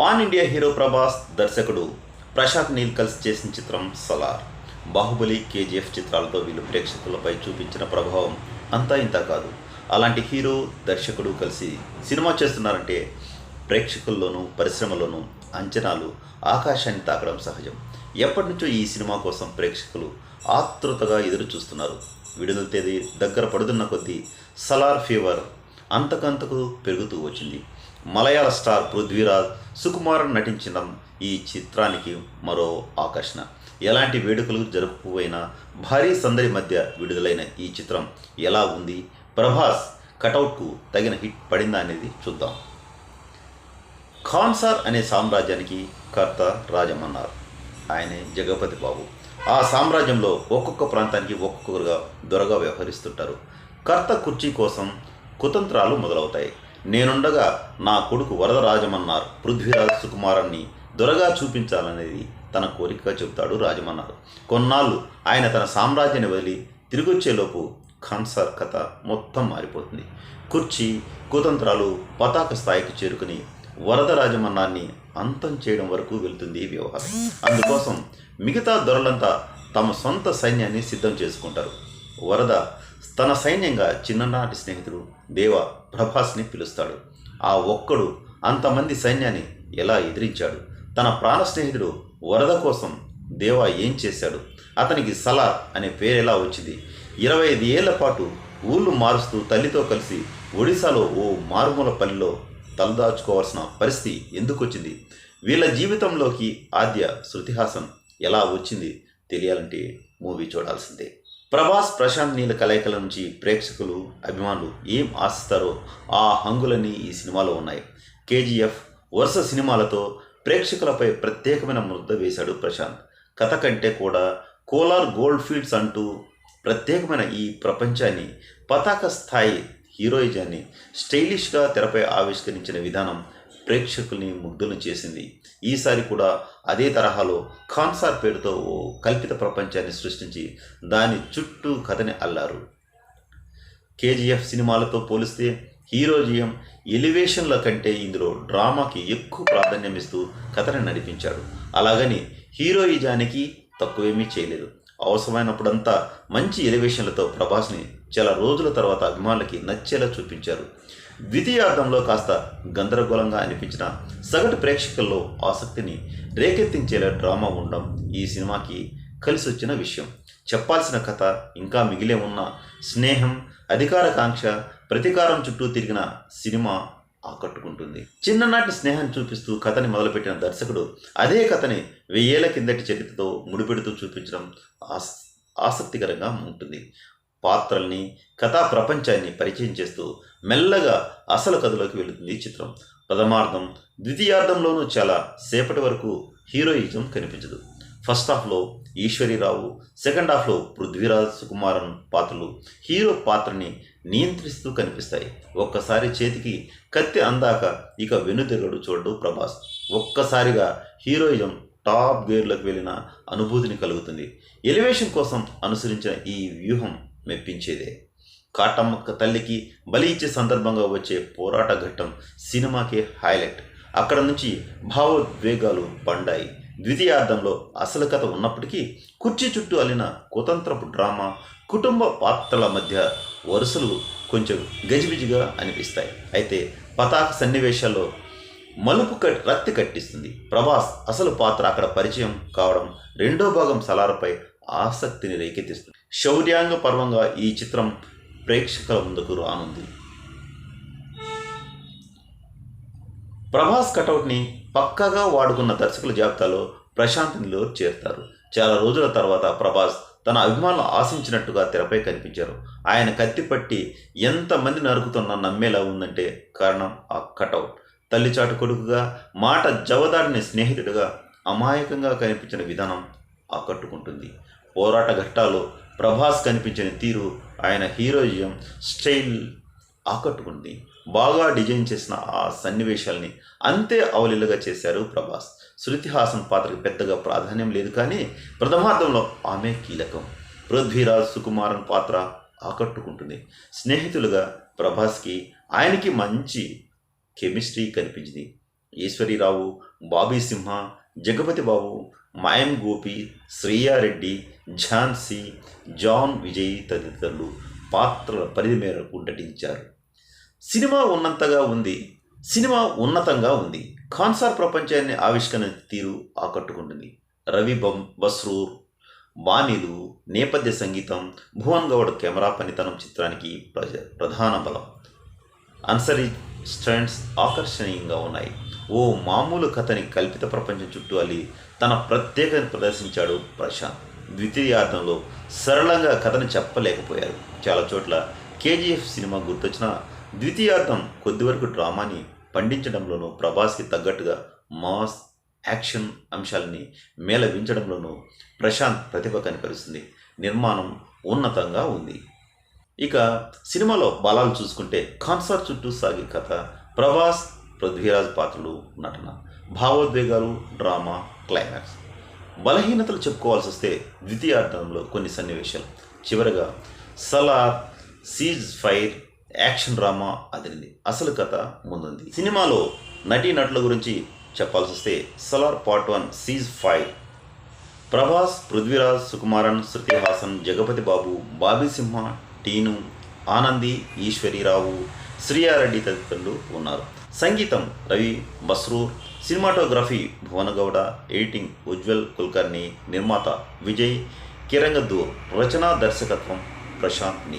Pan India hero Prabhas దర్శకుడు ప్రశాంత్ నీల్ కలిసి చేసిన చిత్రం సలార్. బాహుబలి కేజీఎఫ్ చిత్రాలతో వీళ్ళు ప్రేక్షకులపై చూపించిన ప్రభావం అంతా ఇంత కాదు. అలాంటి హీరో దర్శకుడు కలిసి సినిమా చేస్తున్నారంటే ప్రేక్షకుల్లోనూ పరిశ్రమలోనూ అంచనాలు ఆకాశాన్ని తాకడం సహజం. ఎప్పటి నుంచో ఈ సినిమా కోసం ప్రేక్షకులు ఆతృతగా ఎదురు చూస్తున్నారు విడుదల తేదీ దగ్గర పడుతున్న కొద్దీ సలార్ ఫీవర్ అంతకంతకు పెరుగుతూ వచ్చింది. మలయాళ స్టార్ పృథ్వీరాజ్ సుకుమారన్ నటించిన ఈ చిత్రానికి మరో ఆకర్షణ. ఎలాంటి వేడుకలు జరుపుకుపోయినా భారీ సందడి మధ్య విడుదలైన ఈ చిత్రం ఎలా ఉంది ప్రభాస్ కటౌట్కు తగిన హిట్ పడిందా అనేది చూద్దాం. ఖాన్సార్ అనే సామ్రాజ్యానికి కర్త రాజమన్నారు. ఆయనే జగపతి బాబు. ఆ సామ్రాజ్యంలో ఒక్కొక్క ప్రాంతానికి ఒక్కొక్కరుగా దొరగా వ్యవహరిస్తుంటారు. కర్త కుర్చీ కోసం కుతంత్రాలు మొదలవుతాయి. నేనుండగా నా కొడుకు వరదరాజమన్నారు పృథ్వీరాజ్ సుకుమారాన్ని దొరగా చూపించాలనేది తన కోరికగా చెబుతాడు రాజమన్నారు. కొన్నాళ్ళు ఆయన తన సామ్రాజ్యాన్ని వదిలి తిరిగొచ్చేలోపు ఖాన్సార్ కథ మొత్తం మారిపోతుంది. కుర్చీ కుతంత్రాలు పతాక స్థాయికి చేరుకుని వరదరాజమన్నాన్ని అంతం చేయడం వరకు వెళ్తుంది ఈ వ్యవహారం. అందుకోసం మిగతా దొరలంతా తమ సొంత సైన్యాన్ని సిద్ధం చేసుకుంటారు. వరద తన సైన్యంగా చిన్ననాటి స్నేహితుడు దేవ ప్రభాస్ని పిలుస్తాడు. ఆ ఒక్కడు అంతమంది సైన్యాన్ని ఎలా ఎదిరించాడు? తన ప్రాణ స్నేహితుడు వరద కోసం దేవ ఏం చేశాడు? అతనికి సలార్ అనే పేరు ఎలా వచ్చింది? ఇరవై ఐదు ఏళ్ళ పాటు ఊళ్ళు మారుస్తూ తల్లితో కలిసి ఒడిశాలో ఓ మారుమూల పల్లెలో తలదాచుకోవాల్సిన పరిస్థితి ఎందుకు వచ్చింది? వీళ్ళ జీవితంలోకి ఆద్య శృతిహాసం ఎలా వచ్చింది? తెలియాలంటే మూవీ చూడాల్సిందే. ప్రభాస్ ప్రశాంత్ నీళ్ళ కలయికల నుంచి ప్రేక్షకులు అభిమానులు ఏం ఆశిస్తారో ఆ హంగులన్నీ ఈ సినిమాలో ఉన్నాయి. కేజీఎఫ్ వరుస సినిమాలతో ప్రేక్షకులపై ప్రత్యేకమైన ముద్ద వేశాడు ప్రశాంత్. కథ కంటే కూడా కోలార్ గోల్డ్ ఫీల్డ్స్ అంటూ ప్రత్యేకమైన ఈ ప్రపంచాన్ని పతాక స్థాయి హీరోయిజాన్ని స్టైలిష్గా తెరపై ఆవిష్కరించిన విధానం ప్రేక్షకుల్ని ముగ్ధులు చేసింది. ఈసారి కూడా అదే తరహాలో ఖాన్సార్ పేరుతో ఓ కల్పిత ప్రపంచాన్ని సృష్టించి దాని చుట్టూ కథని అల్లారు. కేజీఎఫ్ సినిమాలతో పోలిస్తే హీరోజియం ఎలివేషన్ల కంటే ఇందులో డ్రామాకి ఎక్కువ ప్రాధాన్యం ఇస్తూ కథని నడిపించాడు. అలాగని హీరోయిజానికి తక్కువేమీ చేయలేదు. అవసరమైనప్పుడంతా మంచి ఎలివేషన్లతో ప్రభాస్ని చాలా రోజుల తర్వాత అభిమానులకి నచ్చేలా చూపించారు. ద్వితీయార్థంలో కాస్త గందరగోళంగా అనిపించిన సగటు ప్రేక్షకుల్లో ఆసక్తిని రేకెత్తించేలా డ్రామా ఉండడం ఈ సినిమాకి కలిసి వచ్చిన విషయం. చెప్పాల్సిన కథ ఇంకా మిగిలే ఉన్న స్నేహం అధికారకాంక్ష ప్రతీకారం చుట్టూ తిరిగిన సినిమా ఆకట్టుకుంటుంది. చిన్ననాటి స్నేహాన్ని చూపిస్తూ కథని మొదలుపెట్టిన దర్శకుడు అదే కథని వెయ్యేళ్ళ కిందటి చరిత్రతో ముడిపెడుతూ చూపించడం ఆస్ ఆసక్తికరంగా ఉంటుంది. పాత్రల్ని కథా ప్రపంచాన్ని పరిచయం చేస్తూ మెల్లగా అసలు కథలోకి వెళుతుంది ఈ చిత్రం. ప్రథమార్థం ద్వితీయార్థంలోనూ చాలా సేపటి వరకు హీరోయిజం కనిపించదు. ఫస్ట్ హాఫ్లో ఈశ్వరీరావు సెకండ్ హాఫ్లో పృథ్వీరాజ్ సుకుమారన్ పాత్రలు హీరో పాత్రని నియంత్రిస్తూ కనిపిస్తాయి. ఒక్కసారి చేతికి కత్తి అందాక ఇక వెనుతిరగడు చూడడు ప్రభాస్. ఒక్కసారిగా హీరోయిజం టాప్ గేర్లకు వెళ్ళిన అనుభూతిని కలుగుతుంది. ఎలివేషన్ కోసం అనుసరించిన ఈ వ్యూహం మెప్పించేదే. కాటమ్మక్క తల్లికి బలి ఇచ్చే సందర్భంగా వచ్చే పోరాట ఘట్టం సినిమాకే హైలైట్. అక్కడ నుంచి భావోద్వేగాలు పండాయి ద్వితీయార్థంలో అసలు కథ ఉన్నప్పటికీ కుర్చీ చుట్టూ అల్లిన కుతంత్రపు డ్రామా కుటుంబ పాత్రల మధ్య వరుసలు కొంచెం గజిబిజిగా అనిపిస్తాయి. అయితే పతాక సన్నివేశాల్లో మలుపు కట్ రక్తి కట్టిస్తుంది. ప్రభాస్ అసలు పాత్ర అక్కడ పరిచయం కావడం రెండో భాగం సలార్పై ఆసక్తిని రేకెత్తిస్తుంది. శౌర్యాంగ పర్వంగా ఈ చిత్రం ప్రేక్షకుల ముందుకు రానుంది. ప్రభాస్ కటౌట్ని పక్కాగా వాడుకున్న దర్శకుల జాబితాలో ప్రశాంత్ నిలో చేరుతారు చాలా రోజుల తర్వాత ప్రభాస్ తన అభిమానులు ఆశించినట్టుగా తెరపై కనిపించారు. ఆయన కత్తిపట్టి ఎంతమంది నరుకుతున్నా నమ్మేలా ఉందంటే కారణం ఆ కటౌట్. తల్లిచాటు కొడుకుగా మాట జవదాడిని స్నేహితుడిగా అమాయకంగా కనిపించిన విధానం ఆకట్టుకుంటుంది. పోరాట ఘట్టాలు ప్రభాస్ కనిపించిన తీరు ఆయన హీరోయిజం స్టైల్ ఆకట్టుకుంది. బాగా డిజైన్ చేసిన ఆ సన్నివేశాల్ని అంతే అవలీలుగా చేశారు ప్రభాస్. శృతి హాసన్ పాత్రకి పెద్దగా ప్రాధాన్యం లేదు కానీ ప్రథమార్థంలో ఆమె కీలకం. పృథ్వీరాజ్ సుకుమారన్ పాత్ర ఆకట్టుకుంటుంది. స్నేహితులుగా ప్రభాస్కి ఆయనకి మంచి కెమిస్ట్రీ కనిపించింది. ఈశ్వరీరావు బాబీ సింహ జగపతి బాబు మాయం గోపి శ్రీయారెడ్డి ఝాన్సీ జాన్ విజయ్ తదితరులు పాత్రల పరిధి మేరకు నటించారు. సినిమా ఉన్నంతగా ఉంది. సినిమా ఉన్నతంగా ఉంది. ఖాన్సార్ ప్రపంచాన్ని ఆవిష్కరణ తీరు ఆకట్టుకుంటుంది. రవి బం బస్రూర్ బాణీలు నేపథ్య సంగీతం భువన్ గౌడ్ కెమెరా పనితనం చిత్రానికి ప్రజ ప్రధాన బలం. అన్సరీ స్టంట్స్ ఆకర్షణీయంగా ఉన్నాయి. ఓ మామూలు కథని కల్పిత ప్రపంచం చుట్టూ అల్లి తన ప్రత్యేకతను ప్రదర్శించాడు ప్రశాంత్. ద్వితీయార్థంలో సరళంగా కథను చెప్పలేకపోయారు. చాలా చోట్ల కేజీఎఫ్ సినిమా గుర్తొచ్చిన ద్వితీయార్థం కొద్ది వరకు డ్రామాని పండించడంలోనూ ప్రభాస్కి తగ్గట్టుగా మాస్ యాక్షన్ అంశాలని మేళవించడంలోనూ ప్రశాంత్ ప్రతిభ కనిపరుస్తుంది నిర్మాణం ఉన్నతంగా ఉంది. ఇక సినిమాలో బలాలు చూసుకుంటే కాన్సర్ట్ చుట్టూ సాగే కథ ప్రభాస్ పృథ్వీరాజ్ పాత్రలు నటన. భావోద్వేగాలు డ్రామా క్లైమాక్స్. బలహీనతలు చెప్పుకోవాల్సి వస్తే ద్వితీయార్థంలో కొన్ని సన్నివేశాలు. చివరగా Salaar ceasefire action drama అదిరింది. అసలు కథ ముందుంది. సినిమాలో నటీ నటుల గురించి చెప్పాల్సి వస్తే Salaar part one ceasefire. Prabhas Prithviraj Sukumaran Shruti Haasan Jagapathi Babu Bobby Simha Teenu Anandi Easwari Rao Sriya Reddy తదితరులు ఉన్నారు. సంగీతం రవి బస్రూర్ సినిమాటోగ్రఫీ భువనగౌడ ఎడిటింగ్ ఉజ్వల్ కుల్కర్ని నిర్మాత విజయ్ కిరంగద్దు రచనా దర్శకత్వం ప్రశాంత్ని.